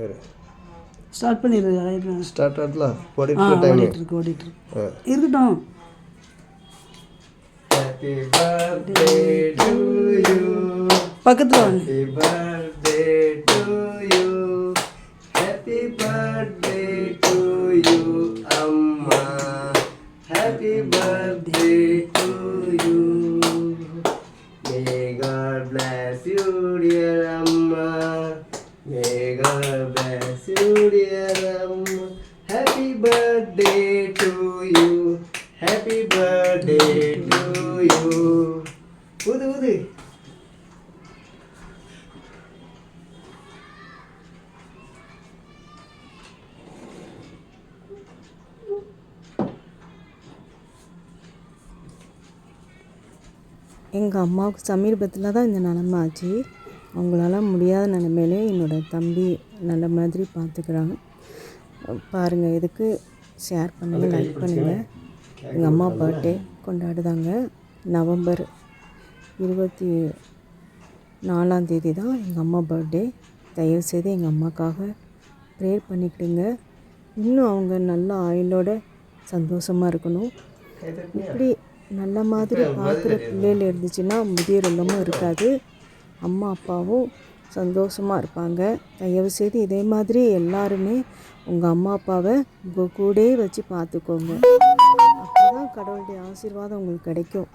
வேறு. ஸ்டார்ட் பண்ணிடுறது ஸ்டார்ட் ஆகல ஆ ஓடிட்டு டைம் ஓடிட்டு ஓடிட்டு இருக்கு. இருக்கட்டும். ஹாப்பி பர்த்டே டு யூ பக்கத்தில் வாங்க. Happy birthday to you happy birthday to you அம்மா. Happy birthday to you may God bless you dear அம்மா. May God bless happy birthday to you happy birthday to you ஊது ஊது. எங்கள் அம்மாவுக்கு சமீபத்தில் தான் இந்த நிலமை ஆச்சு. அவங்களால முடியாத நிலமையிலே என்னோடய தம்பி நல்ல மாதிரி பார்த்துக்கிறாங்க. பாருங்கள் இதுக்கு ஷேர் பண்ணுங்கள் லைக் பண்ணுங்கள் எங்கள் அம்மா பர்த்டே கொண்டாடுதாங்க. நவம்பர் இருபத்தி நாலாம் தேதி தான் எங்கள் அம்மா பர்த்டே தயவுசெய்து எங்கள் அம்மாக்காக ப்ரேயர் பண்ணிக்கிடுங்க. இன்னும் அவங்க நல்ல ஆயுளோட சந்தோஷமாக இருக்கணும். இப்படி நல்ல மாதிரி பார்க்குற பிள்ளைகள் இருந்துச்சுன்னா முதியோர் இல்லமும் இருக்காது. அம்மா அப்பாவும் சந்தோஷமாக இருப்பாங்க. தயவு செய்து இதே மாதிரி எல்லாருமே உங்கள் அம்மா அப்பாவை உங்கள் கூடயே வச்சு பார்த்துக்கோங்க. அப்போ தான் கடவுளுடைய ஆசீர்வாதம் உங்களுக்கு கிடைக்கும்.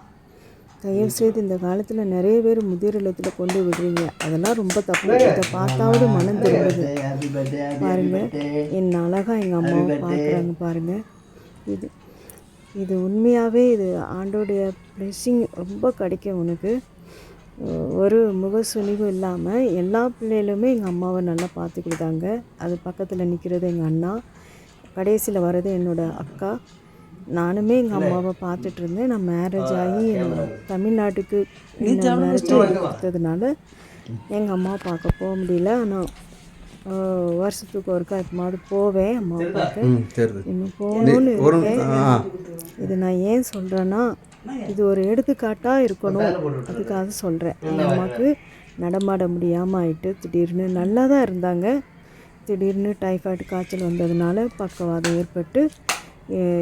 தயவு செய்து இந்த காலத்தில் நிறைய பேர் முதிர் இல்லத்தில் கொண்டு விடுறீங்க. அதெல்லாம் ரொம்ப தப்பு. இதை பார்த்தாவது மனம் திரும்புது பாருங்கள் என் அழகாக எங்கள் அம்மாவை பார்க்குறாங்க பாருங்கள் இது இது உண்மையாகவே இது ஆண்டோடைய ப்ளெஸ்ஸிங் ரொம்ப கிடைக்கும் உனக்கு. ஒரு முகசுனிவும் இல்லாமல் எல்லா பிள்ளைகளுமே எங்கள் அம்மாவை நல்லா பார்த்துக்கிட்டாங்க அது பக்கத்தில் நிற்கிறது எங்கள் அண்ணா கடைசியில் வர்றது என்னோடய அக்கா. நானுமே எங்கள் அம்மாவை பார்த்துட்டு இருந்தேன். நான் மேரேஜ் ஆகி தமிழ்நாட்டுக்கு மேரேஜ் கொடுத்ததுனால எங்கள் அம்மாவை பார்க்க போக முடியல. ஆனால் வருஷத்துக்கு ஒருக்கா எப்பமாவது போவேன் அம்மாவை பார்க்க. இன்னும் போகணும்னு இருக்கேன். இது நான் ஏன் சொல்கிறேன்னா இது ஒரு எடுத்துக்காட்டாக இருக்கணும். அதுக்காக சொல்கிறேன் எங்கள் அம்மாவுக்கு நடமாட முடியாமல் ஆயிட்டு திடீர்னு நல்லா தான் இருந்தாங்க. திடீர்னு டைஃபாய்டு காய்ச்சல் வந்ததுனால பக்கவாதம் ஏற்பட்டு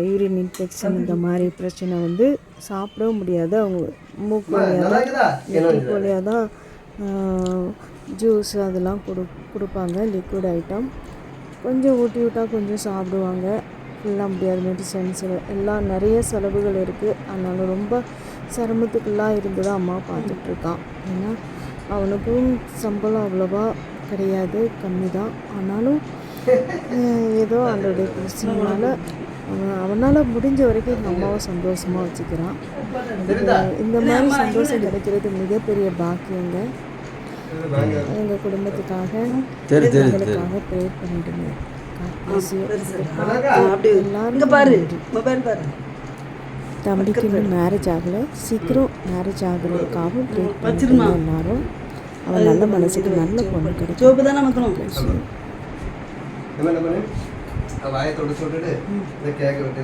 யூரின் இன்ஃபெக்ஷன் இந்த மாதிரி பிரச்சனை வந்து சாப்பிடவும் முடியாது. அவங்க மூக்கு வழியாக தான் மூக்கு வழியாக தான் ஜூஸ் அதெல்லாம் கொடு கொடுப்பாங்க லிக்விட் ஐட்டம் கொஞ்சம் ஊட்டி விட்டால் கொஞ்சம் சாப்பிடுவாங்க. ஃபுல்லாக முடியாது மெடிசன்ஸ் எல்லாம் நிறைய செலவுகள் இருக்குது அதனால் ரொம்ப சிரமத்துக்குள்ளாக இருந்து தான் அம்மா பார்த்துட்ருக்கான் ஏன்னா அவனுக்கும் சம்பளம் அவ்வளோவா கிடையாது கம்மி தான். ஆனாலும் ஏதோ அவனுடைய பிரச்சனைனால அவன் அவனால் முடிஞ்ச வரைக்கும் எங்கள் அம்மாவை சந்தோஷமாக வச்சுக்கிறான். இந்த மாதிரி சந்தோஷம் கிடைக்கிறது மிகப்பெரிய பாக்கியங்க. எங்கள் குடும்பத்துக்காக எங்களுக்காக ப்ரேயர் பண்ணிடுங்க. இங்கே பாரு. மொபைல் பாரு. தம்பிக்கு இன்னும் மேரேஜ் ஆகலை. சீக்கிரம் மேரேஜ் ஆகுறதுக்காகவும் ப்ரே பண்ணிடுங்க எல்லாரும் அவன் நல்ல மனசுக்கு நல்ல பொண்ணு கிடைக்கும். சோப்பு தானே வாயத்தோட சொல்லிட்டு கேட்க விட்டு